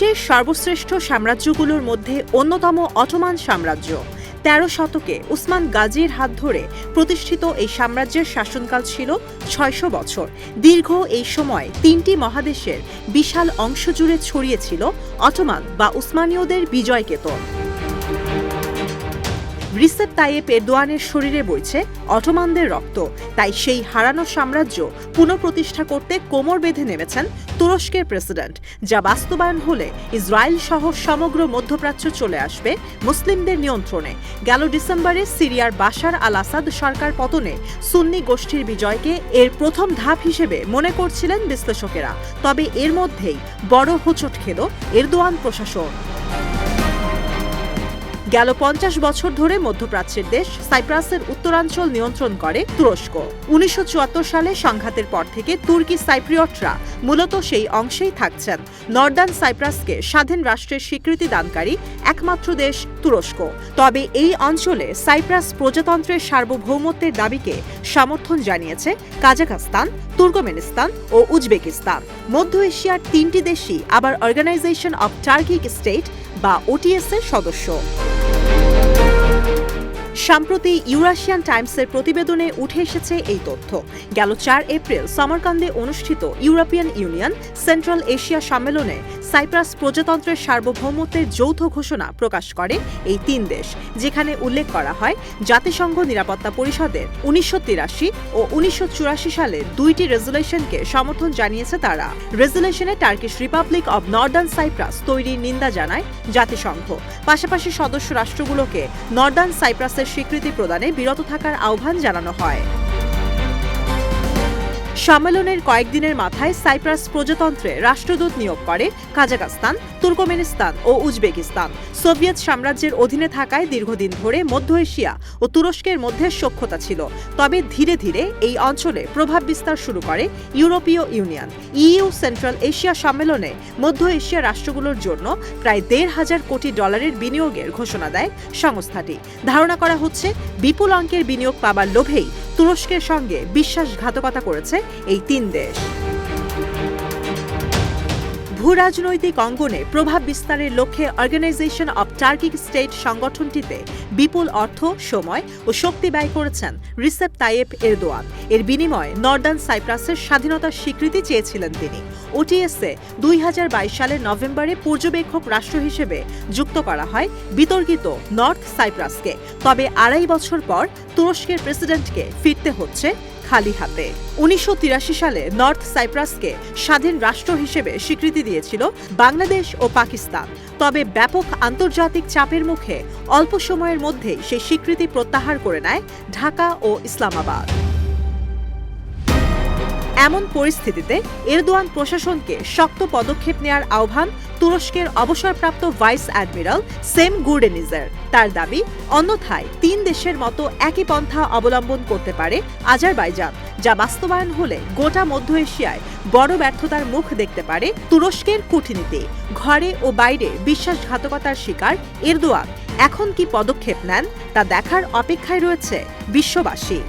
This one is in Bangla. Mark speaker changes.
Speaker 1: বিশ্বের সর্বশ্রেষ্ঠ সাম্রাজ্যগুলোর মধ্যে অন্যতম অটোমান সাম্রাজ্য। তেরো শতকে উসমান গাজীর হাত ধরে প্রতিষ্ঠিত এই সাম্রাজ্যের শাসনকাল ছিল ছয়শো বছর। দীর্ঘ এই সময় তিনটি মহাদেশের বিশাল অংশ জুড়ে ছড়িয়েছিল অটোমান বা উসমানীয়দের বিজয় কেতন। রিসেপ তাইয়েপ এরদোয়ানের শরীরে বইছে অটোমানদের রক্ত। তাই সেই হারানো সাম্রাজ্য পুনঃপ্রতিষ্ঠা করতে কোমর বেঁধে নেমেছেন তুরস্কের প্রেসিডেন্ট, যা বাস্তবায়ন হলে ইসরায়েল সহ সমগ্র মধ্যপ্রাচ্য চলে আসবে মুসলিমদের নিয়ন্ত্রণে। গেল ডিসেম্বরে সিরিয়ার বাশার আল আসাদ সরকার পতনে সুন্নি গোষ্ঠীর বিজয়কে এর প্রথম ধাপ হিসেবে মনে করছিলেন বিশ্লেষকেরা। তবে এর মধ্যেই বড় হোঁচট খেল এরদোয়ান প্রশাসন। গেল পঞ্চাশ বছর ধরে মধ্যপ্রাচ্যের দেশ সাইপ্রাসের উত্তরাঞ্চল নিয়ন্ত্রণ করে তুরস্ক। উনিশশো চুয়াত্তর সালে সংঘাতের পর থেকে তুর্কি সাইপ্রিয়টরা মূলত সেই অংশেই থাকছেন। নর্দার্ন সাইপ্রাসকে স্বাধীন রাষ্ট্রের স্বীকৃতি দানকারী একমাত্র দেশ তুরস্ক। তবে এই অঞ্চলে সাইপ্রাস প্রজাতন্ত্রের সার্বভৌমত্বের দাবিকে সমর্থন জানিয়েছে কাজাখস্তান, তুর্কমেনিস্তান ও উজবেকিস্তান। মধ্য এশিয়ার তিনটি দেশই আবার অর্গানাইজেশন অব টার্কিক স্টেট বা ওটিএস এর সদস্য। সম্প্রতি ইউরাশিয়ান টাইমসের প্রতিবেদনে উঠে এসেছে এই তথ্য। গেল চার এপ্রিল সমরকান্দে অনুষ্ঠিত ইউরোপিয়ান ইউনিয়ন, সেন্ট্রাল এশিয়া সম্মেলনে সাইপ্রাস প্রজাতন্ত্রের সার্বভৌমত্বের যৌথ ঘোষণা প্রকাশ করে এই তিন দেশ, যেখানে উল্লেখ করা হয় জাতিসংঘ নিরাপত্তা পরিষদের উনিশশো তিরাশি ও উনিশশো সালের দুইটি রেজুলেশনকে সমর্থন জানিয়েছে তারা। রেজুলেশনে Turkish Republic of Northern Cyprus তৈরির নিন্দা জানায় জাতিসংঘ। পাশাপাশি সদস্য রাষ্ট্রগুলোকে নর্দার্ন সাইপ্রাসের স্বীকৃতি প্রদানে বিরত থাকার আহ্বান জানানো হয়। সম্মেলনের কয়েকদিনের মাথায় সাইপ্রাস প্রজাতন্ত্রে রাষ্ট্রদূত নিয়োগ করে কাজাকাস্তান তুর্কমেনিস্তান ও উজবেকিস্তান। সোভিয়েত সাম্রাজ্যের অধীনে থাকায় দীর্ঘদিন ধরে মধ্য এশিয়া ও তুরস্কের মধ্যে সখ্যতা ছিল। তবে ধীরে ধীরে এই অঞ্চলে প্রভাব বিস্তার শুরু করে ইউরোপীয় ইউনিয়ন। ইইউ সেন্ট্রাল এশিয়া সম্মেলনে মধ্য এশিয়া রাষ্ট্রগুলোর জন্য প্রায় দেড় হাজার কোটি ডলারের বিনিয়োগের ঘোষণা দেয় সংস্থাটি। ধারণা করা হচ্ছে, বিপুল অঙ্কের বিনিয়োগ পাবার লোভেই তুরস্কের সঙ্গে বিশ্বাসঘাতকতা করেছে এই তিন দেশ। ভূরাজনৈতিক অঙ্গনে প্রভাব বিস্তারের লক্ষ্যে অর্গানাইজেশন অব টার্কিক স্টেট সংগঠনটিতে বিপুল অর্থ, সময় ও শক্তি ব্যয় করেছেন রিসেপ তাইয়েপ এরদোয়ান। এর বিনিময়ে নর্দার্ন সাইপ্রাসের স্বাধীনতার স্বীকৃতি চেয়েছিলেন তিনি। ওটিএসে দুই হাজার বাইশ সালের নভেম্বরে পর্যবেক্ষক রাষ্ট্র হিসেবে যুক্ত করা হয় বিতর্কিত নর্থ সাইপ্রাসকে। তবে আড়াই বছর পর তুরস্কের প্রেসিডেন্টকে ফিরতে হচ্ছে খালি হাতে। উনিশশো তিরাশি সালে নর্থ সাইপ্রাসকে স্বাধীন রাষ্ট্র হিসেবে স্বীকৃতি দিয়েছিল বাংলাদেশ ও পাকিস্তান। তবে ব্যাপক আন্তর্জাতিক চাপের মুখে অল্প সময়ের মধ্যেই সেই স্বীকৃতি প্রত্যাহার করে নেয় ঢাকা ও ইসলামাবাদ। এমন পরিস্থিতিতে এরদোয়ান প্রশাসনকে শক্ত পদক্ষেপ নেয়ার আহ্বান তুরস্কের অবসরপ্রাপ্ত ভাইস অ্যাডমিরাল সেম গুর্ডেনিজের তার দাবি, অন্যথায় তিন দেশের মতো একই পন্থা অবলম্বন করতে পারে আজারবাইজান, যা বাস্তবায়ন হলে গোটা মধ্য এশিয়ায় বড় ব্যর্থতার মুখ দেখতে পারে তুরস্কের কূটনীতি। ঘরে ও বাইরে বিশ্বাসঘাতকতার শিকার এরদোয়ান। এখন কি পদক্ষেপ নেন, তা দেখার অপেক্ষায় রয়েছে বিশ্ববাসী।